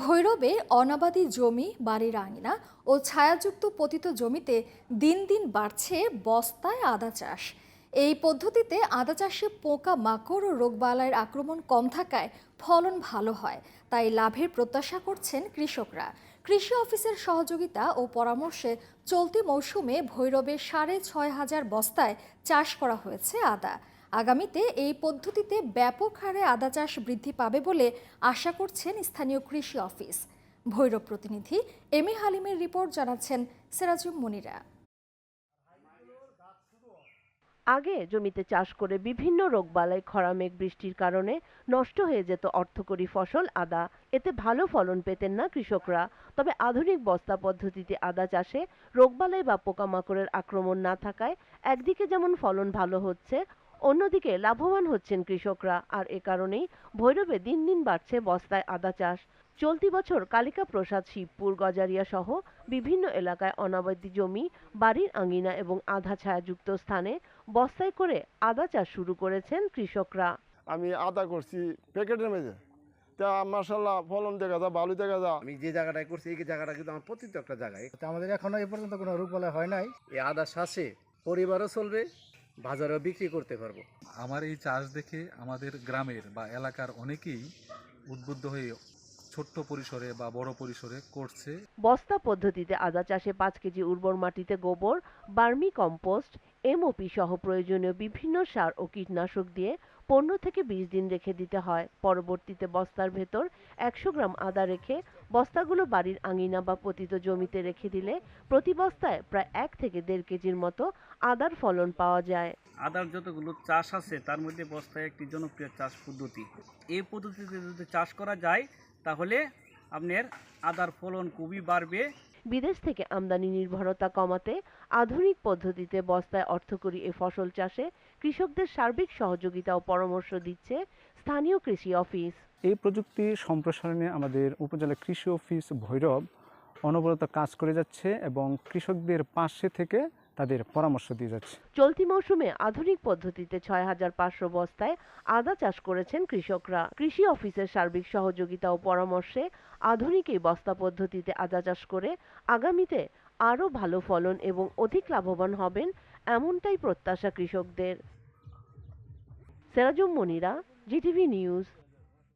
ভৈরবে অনাবাদি জমি বাড়ির আঙিনা ও ছায়াযুক্ত পতিত জমিতে দিন দিন বাড়ছে বস্তায় আদা চাষ। এই পদ্ধতিতে আদা চাষে পোকা, মাকড় ও রোগবালাইয়ের আক্রমণ কম থাকায় ফলন ভালো হয়, তাই লাভের প্রত্যাশা করছেন কৃষকরা। কৃষি অফিসের সহযোগিতা ও পরামর্শে চলতি মৌসুমে ভৈরবে সাড়ে ছয় হাজার বস্তায় চাষ করা হয়েছে আদা। আগামীতে এই পদ্ধতিতে ব্যাপক হারে আদা চাষ বৃদ্ধি পাবে বলে আশা করছেন স্থানীয় কৃষি অফিস। ভৈরব প্রতিনিধি এম এ হালিমের রিপোর্ট জানাচ্ছেন সেরাজুম মনিরা। আগে জমিতে চাষ করে বিভিন্ন রোগবালাই খরা মেঘ বৃষ্টির কারণে নষ্ট হয়ে যেত অর্থকরী ফসল, আদা। এতে ভালো ফলন পেতেন না কৃষকরা। তবে আধুনিক বস্তা পদ্ধতিতে আদা চাষে রোগবালাই বা পোকামাকড়ের আক্রমণ না থাকায় একদিকে যেমন ফলন ভালো হচ্ছে অন্যদিকে লাভবান হচ্ছেন কৃষকরা আর এ কারণেই ভৈরবে দিন দিন বাড়ছে বস্তায় আদা চাষ। চলতি বছর কালিকা প্রসাদ শিবপুর গজারিয়া সহ বিভিন্ন এলাকায় অনাবাদি জমি বাড়ির আঙিনা এবং আধা ছায়াযুক্ত স্থানে বস্তায় করে আদা চাষ শুরু করেছেন কৃষকরা। আমি আদা করছি প্যাকেটের মেঝে তা মার্শাল্লাহ ফলন দেখা যায় ভালো দেখা যায়। আমি যে জায়গাটায় করছি এই জায়গাটা কিন্তু আমার প্রতিটা একটা জায়গায়। তো আমাদের এখনও এ পর্যন্ত কোনো রোগ বলা হয় নাই। এই আদা শ্বাসে পরিবারও চলবে বাজারেও বিক্রি করতে পারব। আমার এই চাষ দেখে আমাদের গ্রামের বা এলাকার অনেকেই উদ্বুদ্ধ হয়ে ছোট্ট পরিসরে বা বড় পরিসরে করছে। বস্তা পদ্ধতিতে আদা চাষে পাঁচ কেজি উর্বর মাটিতে গোবর বার্মি কম্পোস্ট এমওপি সহ প্রয়োজনীয় বিভিন্ন সার ও কীটনাশক দিয়ে পনেরো থেকে বিশ দিন রেখে দিতে হয়। পরবর্তীতে বস্তার ভেতর একশো গ্রাম আদা রেখে বস্তাগুলো বাড়ির আঙিনা বা পতিত জমিতে রেখে দিলে প্রতি বস্তায় প্রায় এক থেকে দেড় কেজির মতো আদার ফলন পাওয়া যায়। আদার যতগুলো চাষ আছে, তার মধ্যে বস্তায় একটি জনপ্রিয় চাষ পদ্ধতি। এই পদ্ধতিতে যদি চাষ করা যায়, তাহলে আপনার আদার ফলন খুবই বাড়বে। বিদেশ থেকে আমদানি নির্ভরতা কমাতে আধুনিক পদ্ধতিতে বস্তায় অর্থকরী এ ফসল চাষে কৃষকদের সার্বিক সহযোগিতা ও পরামর্শ দিচ্ছে স্থানীয় কৃষি অফিস। এই প্রযুক্তি সম্প্রসারণে আমাদের উপজেলা কৃষি অফিস ভৈরব অনবরত কাজ করে যাচ্ছে এবং কৃষকদের পাশে থেকে তাদের পরামর্শ দিয়ে যাচ্ছে। চলতি মৌসুমে আধুনিক পদ্ধতিতে ছয় হাজার পাঁচশো বস্তায় আদা চাষ করেছেন কৃষকরা। কৃষি অফিসের সার্বিক সহযোগিতা ও পরামর্শে আধুনিক এই বস্তা পদ্ধতিতে আদা চাষ করে আগামীতে আরও ভালো ফলন এবং অধিক লাভবান হবেন এমনটাই প্রত্যাশা কৃষকদের। Serajum Monira, GTV news.